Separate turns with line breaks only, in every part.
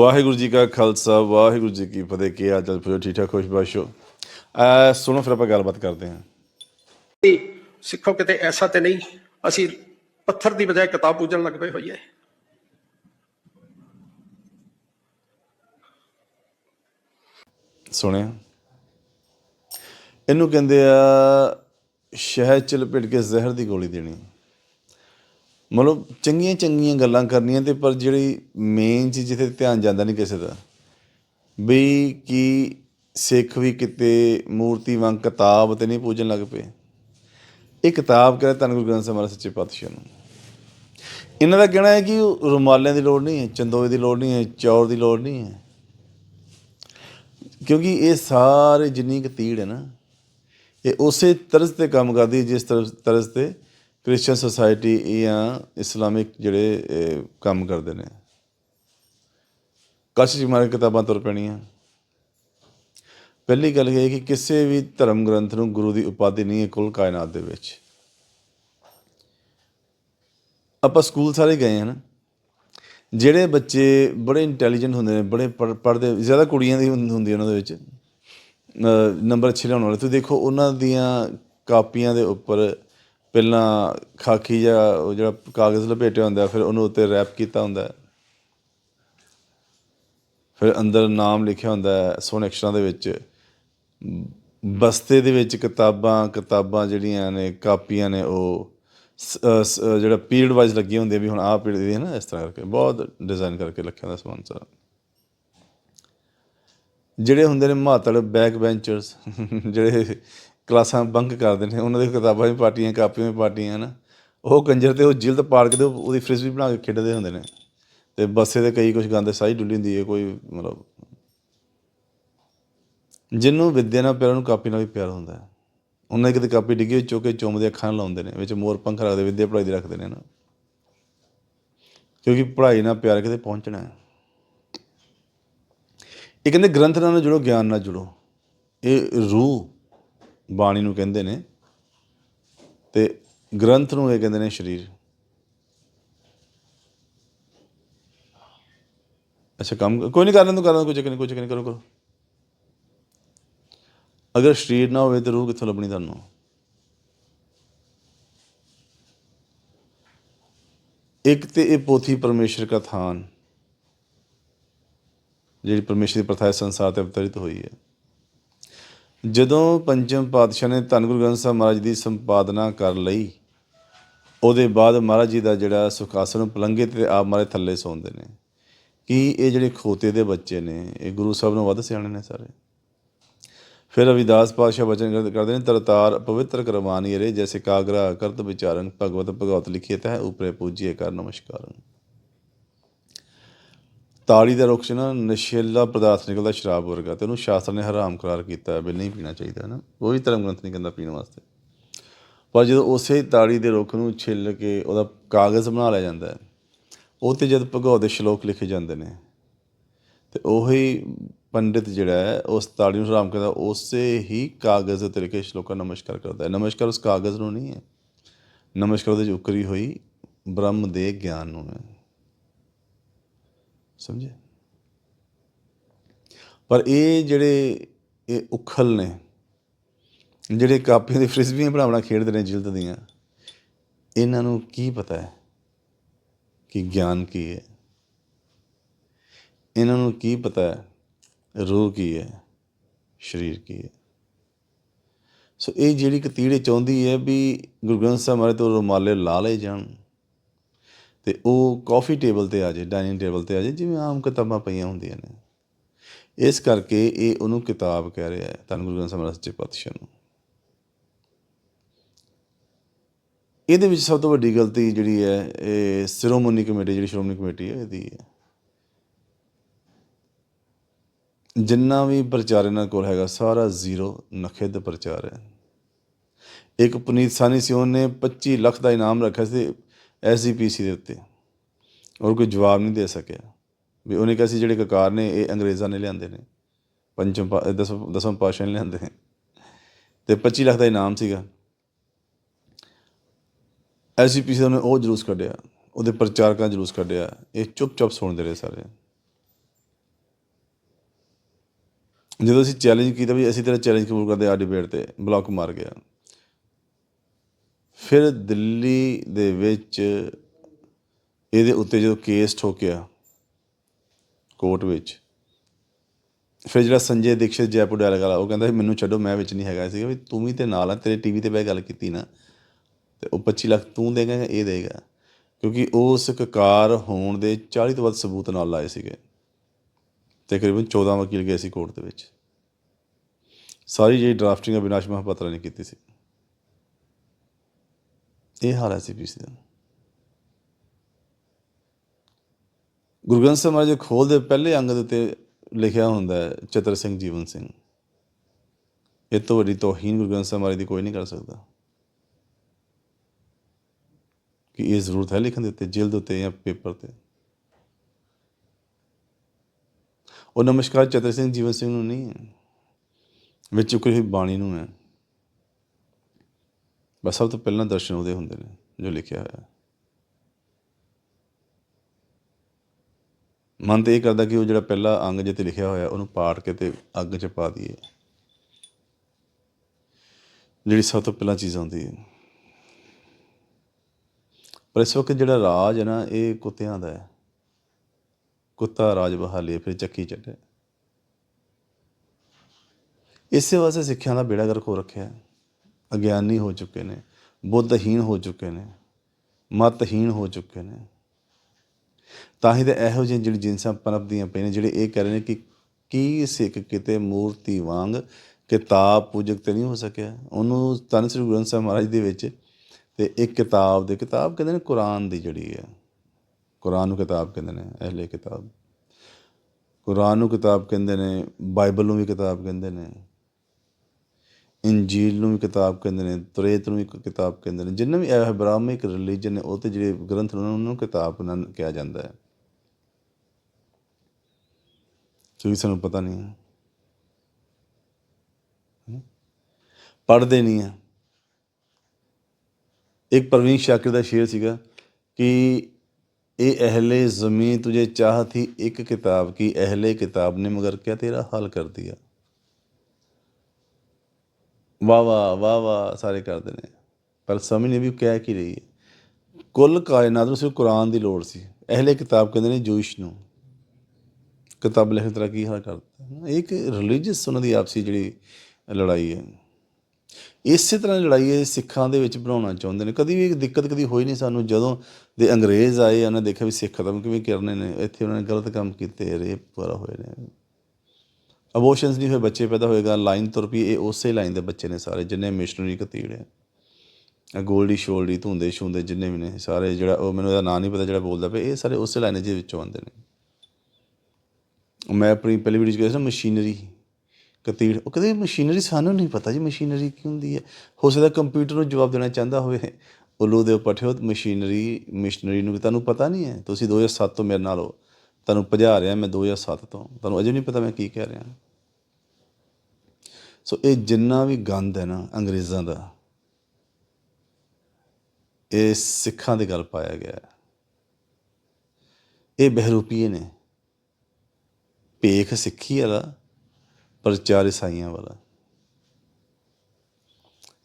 ਵਾਹਿਗੁਰੂ ਜੀ ਕਾ ਖਾਲਸਾ ਵਾਹਿਗੁਰੂ ਜੀ ਕੀ ਫਤਿਹ ਕੀ ਹਾਲ ਚਾਲ? ਪੁਜੋ ਠੀਕ ਠਾਕ ਖੁਸ਼ ਬਾਸ਼ੋ। ਅ ਸੁਣੋ ਫਿਰ ਆਪਾਂ ਗੱਲਬਾਤ ਕਰਦੇ ਹਾਂ।
ਸਿੱਖੋ ਕਿਤੇ ਐਸਾ ਤੇ ਨਹੀਂ ਅਸੀਂ ਪੱਥਰ ਦੀ ਬਜਾਏ ਕਿਤਾਬ ਪੂਜਣ ਲੱਗ ਪਏ ਹੋਈਏ।
ਸੁਣਿਆ? ਇਹਨੂੰ ਕਹਿੰਦੇ ਆ ਸ਼ਹਿਦ ਚ ਲਪੇਟ ਕੇ ਜ਼ਹਿਰ ਦੀ ਗੋਲੀ ਦੇਣੀ। ਮਤਲਬ ਚੰਗੀਆਂ ਚੰਗੀਆਂ ਗੱਲਾਂ ਕਰਨੀਆਂ ਤੇ ਪਰ ਜਿਹੜੀ ਮੇਨ ਚੀਜ਼ ਜਿੱਥੇ ਧਿਆਨ ਜਾਂਦਾ ਨਹੀਂ ਕਿਸੇ ਦਾ। ਵੀ ਕੀ ਸਿੱਖ ਵੀ ਕਿਤੇ ਮੂਰਤੀ ਵਾਂਗ ਕਿਤਾਬ ਤੇ ਨਹੀਂ ਪੂਜਣ ਲੱਗ ਪਏ? ਇਹ ਕਿਤਾਬ ਕਹਿੰਦਾ ਧੰਨ ਗੁਰੂ ਗ੍ਰੰਥ ਸਾਹਿਬ ਮਹਾਰਾਜ ਸੱਚੇ ਪਾਤਸ਼ਾਹ ਨੂੰ? ਇਹਨਾਂ ਦਾ ਕਹਿਣਾ ਹੈ ਕਿ ਰੁਮਾਲਿਆਂ ਦੀ ਲੋੜ ਨਹੀਂ ਹੈ, ਚੰਦੋਏ ਦੀ ਲੋੜ ਨਹੀਂ ਹੈ, ਚੌਰ ਦੀ ਲੋੜ ਨਹੀਂ ਹੈ। ਕਿਉਂਕਿ ਇਹ ਸਾਰੇ ਜਿੰਨੀ ਕੁ ਤੀੜ ਹੈ ਨਾ, ਇਹ ਉਸੇ ਤਰਜ਼ ਤੇ ਕੰਮ ਕਰਦੀ ਜਿਸ ਤਰਜ਼ ਤਰਜ਼ ਤੇ ਕ੍ਰਿਸਚੀਅਨ ਸੁਸਾਇਟੀ ਜਾਂ ਇਸਲਾਮਿਕ ਜਿਹੜੇ ਕੰਮ ਕਰਦੇ ਨੇ। ਕਸ਼ ਜੀ ਕਿਤਾਬਾਂ ਤੁਰ ਪੈਣੀਆਂ। ਪਹਿਲੀ ਗੱਲ ਇਹ ਹੈ ਕਿ ਕਿਸੇ ਵੀ ਧਰਮ ਗ੍ਰੰਥ ਨੂੰ ਗੁਰੂ ਦੀ ਉਪਾਧੀ ਨਹੀਂ ਹੈ ਕੁੱਲ ਕਾਇਨਾਤ ਦੇ ਵਿੱਚ। ਆਪਾਂ ਸਕੂਲ ਸਾਰੇ ਗਏ ਹਨ ਜਿਹੜੇ ਬੱਚੇ ਬੜੇ ਇੰਟੈਲੀਜੈਂਟ ਹੁੰਦੇ ਨੇ, ਬੜੇ ਪੜ੍ਹਦੇ, ਜ਼ਿਆਦਾ ਕੁੜੀਆਂ ਦੀ ਹੁੰਦ- ਹੁੰਦੀ ਉਹਨਾਂ ਦੇ ਵਿੱਚ। ਨੰਬਰ ਅੱਛੇ ਲਿਆਉਣ ਵਾਲੇ। ਤੁਸੀਂ ਦੇਖੋ ਉਹਨਾਂ ਦੀਆਂ ਕਾਪੀਆਂ ਦੇ ਉੱਪਰ ਪਹਿਲਾਂ ਖਾਕੀ ਜਾਂ ਉਹ ਜਿਹੜਾ ਕਾਗਜ਼ ਲਪੇਟਿਆ ਹੁੰਦਾ, ਫਿਰ ਉਹਨੂੰ ਉੱਤੇ ਰੈਪ ਕੀਤਾ ਹੁੰਦਾ ਫਿਰ ਅੰਦਰ ਨਾਮ ਲਿਖਿਆ ਹੁੰਦਾ ਹੈ, ਸੋਹਣੇ ਅਕਸ਼ਰਾਂ ਦੇ ਵਿੱਚ। ਬਸਤੇ ਦੇ ਵਿੱਚ ਕਿਤਾਬਾਂ ਕਿਤਾਬਾਂ ਜਿਹੜੀਆਂ ਨੇ, ਕਾਪੀਆਂ ਨੇ ਉਹ, ਸ- ਜਿਹੜਾ ਪੀਰੀਅਡ ਵਾਈਜ਼ ਲੱਗੀਆਂ ਹੁੰਦੀਆਂ ਵੀ ਹੁਣ ਆਹ ਪੀਰੀਅਡ ਦੀ ਹੈ ਨਾ, ਇਸ ਤਰ੍ਹਾਂ ਕਰਕੇ। ਬਹੁਤ ਡਿਜ਼ਾਈਨ ਕਰਕੇ ਰੱਖਿਆ ਹੁੰਦਾ ਸਮਾਨ ਸਾਰਾ। ਜਿਹੜੇ ਹੁੰਦੇ ਨੇ ਮਾਤੜ ਬੈਕ ਬੈਂਚਰਸ ਜਿਹੜੇ ਕਲਾਸਾਂ ਬੰਕ ਕਰਦੇ ਨੇ। ਉਹਨਾਂ ਦੀ ਕਿਤਾਬਾਂ ਵੀ ਪਾਟੀਆਂ ਕਾਪੀਆਂ ਵੀ ਪਾਟੀਆਂ ਨਾ ਉਹ ਕੰਜਰ ਤੇ ਉਹ ਜਿਲਦ ਪਾੜ ਕੇ ਤੇ ਉਹਦੀ ਫ੍ਰਿਜ ਵੀ ਬਣਾ ਕੇ ਖੇਡਦੇ ਹੁੰਦੇ ਨੇ। ਤੇ ਬੱਸੇ ਤੇ ਕਈ ਕੁਝ ਗਾਉਂਦੇ ਸਾਈ ਡੁੱਲੀ ਹੁੰਦੀ ਹੈ, ਕੋਈ ਮਤਲਬ ਜਿਹਨੂੰ ਵਿਦਿਆ ਨਾਲ ਪਿਆਰ ਨੂੰ ਕਾਪੀ ਨਾਲ ਵੀ ਪਿਆਰ ਹੁੰਦਾ ਹੈ। ਉਹਨਾਂ ਕਿਤੇ ਕਾਪੀ ਡਿੱਗੀ ਹੋਈ, ਚੁੱਕ ਕੇ ਚੁੰਮਦੇ ਅੱਖਾਂ ਨਾਲ ਲਾਉਂਦੇ ਨੇ, ਵਿੱਚ ਮੋਰ ਪੰਖ ਰੱਖਦੇ, ਵਿਦਿਆ ਪੜ੍ਹਾਈ ਦੇ ਰੱਖਦੇ ਨੇ ਨਾ ਕਿਉਂਕਿ ਪੜ੍ਹਾਈ ਨਾਲ ਪਿਆਰ ਕਿਤੇ ਪਹੁੰਚਣਾ ਹੈ। ਇਹ ਕਹਿੰਦੇ ਗ੍ਰੰਥ ਨਾਲ ਜੁੜੋ, ਗਿਆਨ ਨਾਲ ਜੁੜੋ। ਇਹ ਰੂਹ ਬਾਣੀ ਨੂੰ ਕਹਿੰਦੇ ਨੇ ਤੇ ਗ੍ਰੰਥ ਨੂੰ ਇਹ ਕਹਿੰਦੇ ਨੇ ਸਰੀਰ। ਅੱਛਾ, ਕੰਮ ਕੋਈ ਨਹੀਂ ਕਰਨ ਤੂੰ ਕਰਨ ਕੋਈ ਚੱਕਰ ਨਹੀਂ ਕੋਈ ਚੱਕਰ ਨਹੀਂ ਕਰੋ ਕਰੋ। ਅਗਰ ਸਰੀਰ ਨਾ ਹੋਵੇ ਤਾਂ ਰੂਹ ਕਿੱਥੋਂ ਲੱਭਣੀ ਤੁਹਾਨੂੰ? ਇੱਕ ਤੇ ਇਹ ਪੋਥੀ ਪਰਮੇਸ਼ਰ ਦਾ ਥਾਨ, ਜਿਹੜੀ ਪਰਮੇਸ਼ਰ ਦੀ ਪ੍ਰਥਾ ਸੰਸਾਰ ਤੇ ਅਵਤਰਿਤ ਹੋਈ ਹੈ। ਜਦੋਂ ਪੰਚਮ ਪਾਤਸ਼ਾਹ ਨੇ ਧੰਨ ਗੁਰੂ ਗ੍ਰੰਥ ਸਾਹਿਬ ਮਹਾਰਾਜ ਦੀ ਸੰਪਾਦਨਾ ਕਰ ਲਈ, ਉਹਦੇ ਬਾਅਦ ਮਹਾਰਾਜ ਜੀ ਦਾ ਜਿਹੜਾ ਸੁਖਾਸਨ ਪਲੰਗੇ ਤੇ ਆਪ ਮਾਰੇ ਥੱਲੇ ਸੌਂਦੇ ਨੇ। ਕਿ ਇਹ ਜਿਹੜੇ ਖੋਤੇ ਦੇ ਬੱਚੇ ਨੇ, ਇਹ ਗੁਰੂ ਸਾਹਿਬ ਨੂੰ ਵੱਧ ਸਿਆਣੇ ਨੇ ਸਾਰੇ? ਫਿਰ ਰਵਿਦਾਸ ਪਾਤਸ਼ਾਹ ਬਚਨ ਕਰਦੇ- ਕਰਦੇ ਨੇ, ਤਰਤਾਰ ਪਵਿੱਤਰ ਕਰਵਾਨੀ ਰੇ, ਜੈਸੇ ਕਾਗਰਾ ਕਰਤ ਵਿਚਾਰਨ, ਭਗਵਤ ਭਗਵਤ ਲਿਖਿਤ ਹੈ ਉਪਰੇ ਪੂਜੀਏ ਕਰ ਨਮਸਕਾਰਨ ਤਾੜੀ ਦਾ ਰੁੱਖ 'ਚ ਨਾ, ਨਸ਼ੀਲਾ ਪਦਾਰਥ ਨਿਕਲਦਾ ਸ਼ਰਾਬ ਵਰਗਾ ਤੇ ਉਹਨੂੰ ਸ਼ਾਸਤਰ ਨੇ ਹਰਾਮ ਕਰਾਰ ਕੀਤਾ ਵੀ ਨਹੀਂ ਪੀਣਾ ਚਾਹੀਦਾ ਨਾ। ਕੋਈ ਧਰਮ ਗ੍ਰੰਥ ਨਹੀਂ ਕਹਿੰਦਾ ਪੀਣ ਵਾਸਤੇ। ਪਰ ਜਦੋਂ ਉਸੇ ਤਾੜੀ ਦੇ ਰੁੱਖ ਨੂੰ ਛਿੱਲ ਕੇ ਉਹਦਾ ਕਾਗਜ਼ ਬਣਾ ਲਿਆ ਜਾਂਦਾ ਹੈ, ਉਹ ਤੇ ਜਦ ਭਗਵਤ ਦੇ ਸ਼ਲੋਕ ਲਿਖੇ ਜਾਂਦੇ ਨੇ, ਤੇ ਉਹੀ ਪੰਡਿਤ ਜਿਹੜਾ ਹੈ, ਉਸ ਤਾੜੀ ਨੂੰ ਹਰਾਮ ਕਰਦਾ, ਉਸੇ ਹੀ ਕਾਗਜ਼ ਉੱਤੇ ਲਿਖੇ ਸ਼ਲੋਕਾਂ ਨਮਸਕਾਰ ਕਰਦਾ ਹੈ। ਨਮਸਕਾਰ ਉਸ ਕਾਗਜ਼ ਨੂੰ ਨਹੀਂ ਹੈ। ਨਮਸਕਾਰ ਉਹਦੇ 'ਚ ਉਕਰੀ ਹੋਈ ਬ੍ਰਹਮ ਦੇ ਗਿਆਨ ਨੂੰ ਹੈ। ਸਮਝੇ? ਪਰ ਇਹ ਜਿਹੜੇ ਇਹ ਉਖਲ ਨੇ, ਜਿਹੜੇ ਕਾਪੀਆਂ ਦੀ ਫ੍ਰਿਸਬੀਆਂ ਭਰਾਵਣਾ ਖੇਡਦੇ ਨੇ, ਜਿਲਦ ਦੀਆਂ, ਇਹਨਾਂ ਨੂੰ ਕੀ ਪਤਾ ਹੈ ਕਿ ਗਿਆਨ ਕੀ ਹੈ? ਇਹਨਾਂ ਨੂੰ ਕੀ ਪਤਾ ਹੈ ਰੂਹ ਕੀ ਹੈ, ਸਰੀਰ ਕੀ ਹੈ? ਸੋ ਇਹ ਜਿਹੜੀ ਕਤੀੜੇ ਚਾਹੁੰਦੀ ਹੈ ਵੀ ਗੁਰੂ ਗ੍ਰੰਥ ਸਾਹਿਬ ਮਹਾਰਾਜ ਤੋਂ ਰੁਮਾਲੇ ਲਾ ਲਏ ਜਾਣ ਤੇ ਉਹ ਕਾਫੀ ਟੇਬਲ ਤੇ ਆ ਜਾਏ ਡਾਈਨਿੰਗ ਟੇਬਲ ਤੇ ਆ ਜਾਏ, ਜਿਵੇਂ ਆਮ ਕਿਤਾਬਾਂ ਪਈਆਂ ਹੁੰਦੀਆਂ ਨੇ। ਇਸ ਕਰਕੇ ਇਹ ਉਹਨੂੰ ਕਿਤਾਬ ਕਹਿ ਰਿਹਾ ਹੈ, ਧੰਨ ਗੁਰੂ ਗ੍ਰੰਥ ਸਾਹਿਬ ਮਹਾਰਾਜ ਸੱਚੇ ਪਾਤਸ਼ਾਹ ਨੂੰ। ਇਹਦੇ ਵਿੱਚ ਸਭ ਤੋਂ ਵੱਡੀ ਗਲਤੀ ਜਿਹੜੀ ਹੈ, ਇਹ ਸਿਰੋਮਣੀ ਕਮੇਟੀ ਜਿਹੜੀ ਸ਼੍ਰੋਮਣੀ ਕਮੇਟੀ ਹੈ, ਇਹਦੀ ਹੈ। ਜਿੰਨਾ ਵੀ ਪ੍ਰਚਾਰ ਇਹਨਾਂ ਕੋਲ ਹੈਗਾ, ਸਾਰਾ ਜ਼ੀਰੋ ਨਖਿੱਧ ਪ੍ਰਚਾਰ ਹੈ। ਇੱਕ ਪੁਨੀਤ ਸਾਨੀ ਸੀ, ਉਹਨੇ 25 ਲੱਖ ਦਾ ਇਨਾਮ ਰੱਖਿਆ ਸੀ ਐਸਜੀਪੀਸੀ ਦੇ ਉੱਤੇ। ਔਰ ਕੋਈ ਜਵਾਬ ਨਹੀਂ ਦੇ ਸਕਿਆ। ਵੀ ਉਹਨੇ ਕਿਹਾ ਸੀ ਜਿਹੜੇ ਕਕਾਰ ਨੇ, ਇਹ ਅੰਗਰੇਜ਼ਾਂ ਨੇ ਲਿਆਂਦੇ ਨੇ। ਪੰਚਮ ਪਾ- ਅਹ ਦਸਮ ਦਸਮ ਪਾਸ਼ਾ ਨੇ ਲਿਆਂਦੇ ਨੇ। ਤੇ 25 ਲੱਖ ਦਾ ਇਨਾਮ ਸੀਗਾ। ਐਸਜੀਪੀਸੀ ਨੇ ਉਹ ਜਲੂਸ ਕੱਢਿਆ। ਉਹਦੇ ਪ੍ਰਚਾਰਕਾਂ ਜਲੂਸ ਕੱਢਿਆ। ਇਹ ਚੁੱਪ-ਚਾਪ ਸੁਣਦੇ ਰਹੇ ਸਾਰੇ। ਜਦੋਂ ਅਸੀਂ ਚੈਲੰਜ ਕੀਤਾ ਵੀ ਅਸੀਂ ਤੇਰਾ ਚੈਲੰਜ ਕਬੂਲ ਕਰਦੇ ਆ ਡਿਬੇਟ ਤੇ ਬਲੌਕ ਮਾਰ ਗਿਆ। ਫਿਰ ਦਿੱਲੀ ਦੇ ਵਿੱਚ ਇਹਦੇ ਉੱਤੇ ਜਦੋਂ ਕੇਸ ਠੋਕਿਆ ਕੋਰਟ ਵਿੱਚ, ਫਿਰ ਜਿਹੜਾ ਸੰਜੇ ਦੀਕਸ਼ਿਤ ਜੈਪੁਰ ਡਾਇਲੌਗ ਵਾਲਾ, ਉਹ ਕਹਿੰਦਾ ਮੈਨੂੰ ਛੱਡੋ, ਮੈਂ ਵਿੱਚ ਨਹੀਂ ਹੈਗਾ। ਸੀਗਾ ਵੀ ਤੂੰ ਵੀ ਤੇ ਨਾਲ ਆ, ਤੇਰੇ ਟੀਵੀ ਤੇ ਬਹਿ ਗੱਲ ਕੀਤੀ ਨਾ, ਤੇ ਉਹ 25 ਲੱਖ ਤੂੰ ਦੇਗਾ ਜਾਂ ਇਹ ਦੇਗਾ? ਕਿਉਂਕਿ ਉਸ ਕਕਾਰ ਹੋਣ ਦੇ 40 ਤੋਂ ਵੱਧ ਸਬੂਤ ਨਾਲ ਲਾਏ ਸੀਗੇ। ਤਕਰੀਬਨ 14 ਵਕੀਲ ਗਏ ਸੀ ਕੋਰਟ ਦੇ ਵਿੱਚ। ਸਾਰੀ ਜਿਹੜੀ ਡਰਾਫਟਿੰਗ ਅਵਿਨਾਸ਼ ਮਹਾਪਾਤਰਾ ਨੇ ਕੀਤੀ ਸੀ। ਇਹ ਹਾਲ ਹੈ ਸੀਪੀਸੀ ਦਾ। ਗੁਰੂ ਗ੍ਰੰਥ ਸਾਹਿਬ ਮਹਾਰਾਜ ਦੇ ਖੋਲ ਦੇ ਪਹਿਲੇ ਅੰਗ ਦੇ ਉੱਤੇ ਲਿਖਿਆ ਹੁੰਦਾ ਹੈ, ਚਤਰ ਸਿੰਘ, ਜੀਵਨ ਸਿੰਘ। ਇਹ ਤੋਂ ਵੱਡੀ ਤੋਹੀਨ ਗੁਰੂ ਗ੍ਰੰਥ ਸਾਹਿਬ ਮਹਾਰਾਜ ਦੀ ਕੋਈ ਨਹੀਂ ਕਰ ਸਕਦਾ। ਕਿ ਇਹ ਜ਼ਰੂਰਤ ਹੈ ਲਿਖਣ ਦੇ ਉੱਤੇ ਜਿਲਦ ਉੱਤੇ ਜਾਂ ਪੇਪਰ ਤੇ। ਉਹ ਨਮਸਕਾਰ ਚਤਰ ਸਿੰਘ, ਜੀਵਨ ਸਿੰਘ ਨੂੰ ਨਹੀਂ ਹੈ। ਵਿੱਚ ਚੁੱਕੀ ਹੋਈ ਬਾਣੀ ਨੂੰ ਹੈ। ਬਸ ਸਭ ਤੋਂ ਪਹਿਲਾਂ ਦਰਸ਼ਨ ਉਹਦੇ ਹੁੰਦੇ ਨੇ, ਜੋ ਲਿਖਿਆ ਹੋਇਆ। ਮਨ ਤੇ ਇਹ ਕਰਦਾ ਕਿ ਉਹ ਜਿਹੜਾ ਪਹਿਲਾ ਅੰਗ ਜਿੱਤੇ ਲਿਖਿਆ ਹੋਇਆ, ਉਹਨੂੰ ਪਾੜ ਕੇ ਤੇ ਅੱਗ 'ਚ ਪਾ ਦਈਏ। ਜਿਹੜੀ ਸਭ ਤੋਂ ਪਹਿਲਾਂ ਚੀਜ਼ ਆਉਂਦੀ ਹੈ। ਪਰ ਇਸ ਵਕਤ ਜਿਹੜਾ ਰਾਜ ਹੈ ਨਾ, ਇਹ ਕੁੱਤਿਆਂ ਦਾ ਹੈ। ਕੁੱਤਾ ਰਾਜ ਬਹਾਲੇ ਫਿਰ ਚੱਕੀ ਚੱਟੇ ਇਸੇ ਵਾਸਤੇ ਸਿੱਖਿਆ ਦਾ ਬੇੜਾ ਗਰਕ ਹੋ ਰੱਖਿਆ। ਹੈ ਅਗਿਆਨੀ ਹੋ ਚੁੱਕੇ ਨੇ, ਬੁੱਧਹੀਣ ਹੋ ਚੁੱਕੇ ਨੇ, ਮਤਹੀਣ ਹੋ ਚੁੱਕੇ ਨੇ। ਤਾਂ ਹੀ ਤਾਂ ਇਹੋ ਜਿਹੀ ਜਿਹੜੀ ਜਿਨਸਾਂ ਪਨਪਦੀਆਂ ਪਈਆਂ ਨੇ, ਜਿਹੜੇ ਇਹ ਕਹਿ ਰਹੇ ਨੇ ਕਿ ਕੀ ਸਿੱਖ ਕਿਤੇ ਮੂਰਤੀ ਵਾਂਗ ਕਿਤਾਬ ਪੂਜਕ ਤੇ ਨਹੀਂ ਹੋ ਸਕਿਆ? ਉਹਨੂੰ ਤਨ ਸ੍ਰੀ ਗੁਰੂ ਗ੍ਰੰਥ ਸਾਹਿਬ ਮਹਾਰਾਜ ਦੇ ਵਿੱਚ ਤੇ ਇੱਕ ਕਿਤਾਬ ਦੇ, ਕਿਤਾਬ ਕਹਿੰਦੇ ਨੇ ਕੁਰਾਨ ਦੀ ਜਿਹੜੀ ਹੈ। ਕੁਰਾਨ ਨੂੰ ਕਿਤਾਬ ਕਹਿੰਦੇ ਨੇ ਅਹਲੇ ਕਿਤਾਬ। ਕੁਰਾਨ ਨੂੰ ਕਿਤਾਬ ਕਹਿੰਦੇ ਨੇ, ਬਾਈਬਲ ਨੂੰ ਵੀ ਕਿਤਾਬ ਕਹਿੰਦੇ ਨੇ। ਇੰਜੀਲ ਨੂੰ ਵੀ ਕਿਤਾਬ ਕਹਿੰਦੇ ਨੇ, ਤੁਰੇਤ ਨੂੰ ਇੱਕ ਕਿਤਾਬ ਕਹਿੰਦੇ ਨੇ, ਜਿੰਨੇ ਵੀ ਇਹ ਬ੍ਰਾਹਮਿਕ ਰਿਲੀਜਨ ਨੇ, ਉਹ ਤੇ ਜਿਹੜੇ ਗ੍ਰੰਥ ਨੇ, ਉਹਨਾਂ ਨੂੰ ਕਿਤਾਬ ਨਾਲ ਕਿਹਾ ਜਾਂਦਾ ਹੈ। ਕਿਉਂਕਿ ਸਾਨੂੰ ਪਤਾ ਨਹੀਂ ਹੈ। ਪੜ੍ਹਦੇ ਨਹੀਂ ਆ ਇੱਕ ਪ੍ਰਵੀਨ ਸ਼ਾਕਿਰ ਦਾ ਸ਼ੇਰ ਸੀਗਾ ਕਿ ਇਹ ਅਹਲੇ ਜ਼ਮੀਂ ਤੁਝੇ ਚਾਹਤੀ ਇੱਕ ਕਿਤਾਬ, ਕੀ ਅਹਲੇ ਕਿਤਾਬ ਨੇ ਮਗਰ ਕਿਆ ਤੇਰਾ ਹਾਲ ਕਰ ਦਿਆ ਵਾਹ ਵਾਹ ਵਾਹ ਵਾਹ ਸਾਰੇ ਕਰਦੇ ਨੇ। ਪਰ ਸਮਝ ਨਹੀਂ ਵੀ ਉਹ ਕਹਿ ਕੀ ਰਹੀ ਹੈ। ਕੁੱਲ ਕਾਇਨਾਤ ਨੂੰ ਸਿਰਫ ਕੁਰਾਨ ਦੀ ਲੋੜ ਸੀ। ਅਹਲੇ ਕਿਤਾਬ ਕਹਿੰਦੇ ਨੇ ਜੋਸ਼ ਨੂੰ ਕਿਤਾਬ ਲਿਖਣ ਤਰ੍ਹਾਂ ਕੀ ਹਾਲ ਕਰਦਾ ਇਹ ਇੱਕ ਰਿਲੀਜੀਅਸ ਉਹਨਾਂ ਦੀ ਆਪਸੀ ਜਿਹੜੀ ਲੜਾਈ ਹੈ। ਇਸੇ ਤਰ੍ਹਾਂ ਦੀ ਲੜਾਈ ਇਹ ਸਿੱਖਾਂ ਦੇ ਵਿੱਚ ਬਣਾਉਣਾ ਚਾਹੁੰਦੇ ਨੇ। ਕਦੀ ਵੀ ਇਹ ਦਿੱਕਤ ਕਦੀ ਹੋਈ ਨਹੀਂ ਸਾਨੂੰ ਜਦੋਂ ਦੇ ਅੰਗਰੇਜ਼ ਆਏ ਉਹਨਾਂ ਦੇਖਿਆ ਵੀ ਸਿੱਖ ਖਤਮ ਕਿਵੇਂ ਕਰਨੇ ਨੇ। ਇੱਥੇ ਉਹਨਾਂ ਨੇ ਗਲਤ ਕੰਮ ਕੀਤੇ, ਰੇਪ ਵਗੈਰਾ ਹੋਏ ਨੇ। ਅਬੋਰਸ਼ਨਸ ਨਹੀਂ ਹੋਏ, ਬੱਚੇ ਪੈਦਾ ਹੋਏਗਾ, ਲਾਈਨ ਤੁਰ ਪਈ, ਇਹ ਉਸੇ ਲਾਈਨ ਦੇ ਬੱਚੇ ਨੇ ਸਾਰੇ, ਜਿੰਨੇ ਮਿਸ਼ਨਰੀ ਕਤੀੜ ਹੈ। ਆ ਗੋਲਡੀ ਸ਼ੋਲਡੀ ਧੁੰਦੇ ਛੁੰਦੇ ਜਿੰਨੇ ਵੀ ਨੇ, ਸਾਰੇ ਜਿਹੜਾ ਉਹ ਮੈਨੂੰ ਉਹਦਾ ਨਾਂ ਨਹੀਂ ਪਤਾ ਜਿਹੜਾ ਬੋਲਦਾ ਪਿਆ, ਇਹ ਸਾਰੇ ਉਸੇ ਲਾਈਨ ਦੇ ਵਿੱਚੋਂ ਆਉਂਦੇ ਨੇ। ਮੈਂ ਆਪਣੀ ਪਹਿਲੀ ਵੀਡੀਓ 'ਚ ਕਿਹਾ ਸੀ ਮਸ਼ੀਨਰੀ ਕਤੀੜ ਉਹ ਕਹਿੰਦੇ ਮਸ਼ੀਨਰੀ ਸਾਨੂੰ ਨਹੀਂ ਪਤਾ ਜੀ ਮਸ਼ੀਨਰੀ ਕੀ ਹੁੰਦੀ ਹੈ। ਹੋ ਸਕਦਾ ਕੰਪਿਊਟਰ ਨੂੰ ਜਵਾਬ ਦੇਣਾ ਚਾਹੁੰਦਾ ਹੋਵੇ। ਉੱਲੂ ਦੇ ਪਠਿਓ ਮਸ਼ੀਨਰੀ ਮਿਸ਼ਨਰੀ ਨੂੰ ਵੀ ਤੁਹਾਨੂੰ ਪਤਾ ਨਹੀਂ ਹੈ। ਤੁਸੀਂ 2007 ਤੋਂ ਮੇਰੇ ਨਾਲ ਹੋ। ਤੁਹਾਨੂੰ ਭਜਾ ਰਿਹਾ ਮੈਂ 2007 ਤੋਂ। ਤੁਹਾਨੂੰ ਅਜੇ ਨਹੀਂ ਪਤਾ ਮੈਂ ਕੀ ਕਹਿ ਰਿਹਾ। ਸੋ ਇਹ ਜਿੰਨਾ ਵੀ ਗੰਦ ਹੈ ਨਾ ਅੰਗਰੇਜ਼ਾਂ ਦਾ, ਇਹ ਸਿੱਖਾਂ ਦੇ ਗੱਲ ਪਾਇਆ ਗਿਆ ਹੈ। ਇਹ ਬਹਿਰੂਪੀਏ ਨੇ। ਭੇਖ ਸਿੱਖੀ ਵਾਲਾ, ਪ੍ਰਚਾਰ ਇਸਾਈਆਂ ਵਾਲਾ।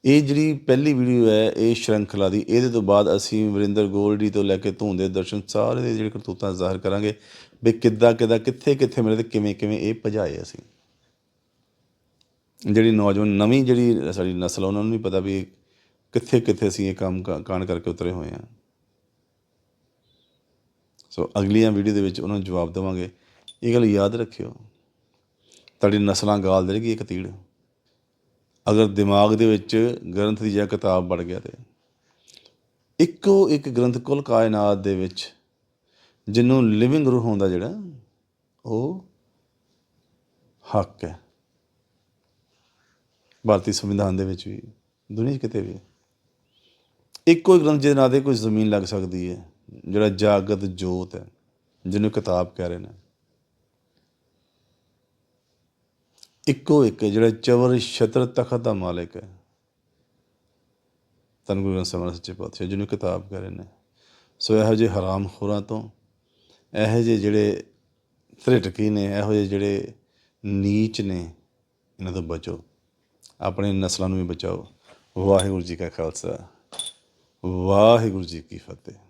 ਇਹ ਜਿਹੜੀ ਪਹਿਲੀ ਵੀਡੀਓ ਹੈ ਇਹ ਸ਼੍ਰੰਖਲਾ ਦੀ। ਇਹਦੇ ਤੋਂ ਬਾਅਦ ਅਸੀਂ ਵਰਿੰਦਰ ਗੋਲਡੀ ਤੋਂ ਲੈ ਕੇ ਧੂੰਦੇ ਦਰਸ਼ਨ ਸਾਰੇ ਦੇ ਜਿਹੜੇ ਕਰਤੂਤਾਂ ਜ਼ਾਹਰ ਕਰਾਂਗੇ ਵੀ ਕਿੱਦਾਂ ਕਿੱਦਾਂ ਕਿੱਥੇ ਕਿੱਥੇ ਮਿਲੇ ਤੇ ਕਿਵੇਂ ਕਿਵੇਂ ਇਹ ਭਜਾਏ ਅਸੀਂ। ਜਿਹੜੀ ਨੌਜਵਾਨ ਨਵੀਂ ਜਿਹੜੀ ਸਾਡੀ ਨਸਲ ਆ, ਉਹਨਾਂ ਨੂੰ ਨਹੀਂ ਪਤਾ ਵੀ ਕਿੱਥੇ ਕਿੱਥੇ ਅਸੀਂ ਇਹ ਕੰਮ ਕ- ਕਾਂਡ ਕਰਕੇ ਉਤਰੇ ਹੋਏ ਹਾਂ। ਸੋ ਅਗਲੀਆਂ ਵੀਡੀਓ ਦੇ ਵਿੱਚ ਉਹਨਾਂ ਨੂੰ ਜਵਾਬ ਦੇਵਾਂਗੇ। ਇਹ ਗੱਲ ਯਾਦ ਰੱਖਿਓ। ਤੁਹਾਡੀ ਨਸਲਾਂ ਗਾਲ ਦੇਣਗੀ ਇੱਕ ਤੀੜ। ਅਗਰ ਦਿਮਾਗ ਦੇ ਵਿੱਚ ਗ੍ਰੰਥ ਦੀ ਜਾਂ ਕਿਤਾਬ ਵੜ ਗਿਆ ਤੇ। ਇੱਕੋ ਇੱਕ ਗ੍ਰੰਥ ਕੁੱਲ ਕਾਇਨਾਤ ਦੇ ਵਿੱਚ ਜਿਹਨੂੰ ਲਿਵਿੰਗ ਰੂਹ ਹੁੰਦਾ ਜਿਹੜਾ, ਉਹ ਹੱਕ ਹੈ। ਭਾਰਤੀ ਸੰਵਿਧਾਨ ਦੇ ਵਿੱਚ ਵੀ, ਦੁਨੀਆ 'ਚ ਕਿਤੇ ਵੀ। ਇੱਕੋ ਹੀ ਗ੍ਰੰਥ ਜਿਹਦੇ ਨਾਂ ਤੇ ਕੋਈ ਜ਼ਮੀਨ ਲੱਗ ਸਕਦੀ ਹੈ, ਜਿਹੜਾ ਜਾਗਤ ਜੋਤ ਹੈ, ਜਿਹਨੂੰ ਕਿਤਾਬ ਕਹਿ ਰਹੇ ਨੇ। ਇੱਕੋ ਇੱਕ ਹੈ ਜਿਹੜਾ ਚਵਰ ਛਤਰ ਤਖਤ ਦਾ ਮਾਲਕ ਹੈ। ਤਨ ਗੁਰੂ ਗ੍ਰੰਥ ਸਾਹਿਬ ਸੱਚੇ ਪਾਤਸ਼ਾਹ ਜਿਹਨੂੰ ਕਿਤਾਬ ਕਹਿ ਰਹੇ ਨੇ। ਸੋ ਇਹੋ ਜਿਹੇ ਹਰਾਮ ਖੋਰਾਂ ਤੋਂ, ਇਹੋ ਜਿਹੇ ਜਿਹੜੇ ਧ੍ਰਿਟਕੀ ਨੇ, ਇਹੋ ਜਿਹੇ ਜਿਹੜੇ ਨੀਚ ਨੇ, ਇਹਨਾਂ ਤੋਂ ਬਚੋ। ਆਪਣੇ ਨਸਲਾਂ ਨੂੰ ਵੀ ਬਚਾਓ। ਵਾਹਿਗੁਰੂ ਜੀ ਕਾ ਖਾਲਸਾ। ਵਾਹਿਗੁਰੂ ਜੀ ਕੀ ਫਤਿਹ।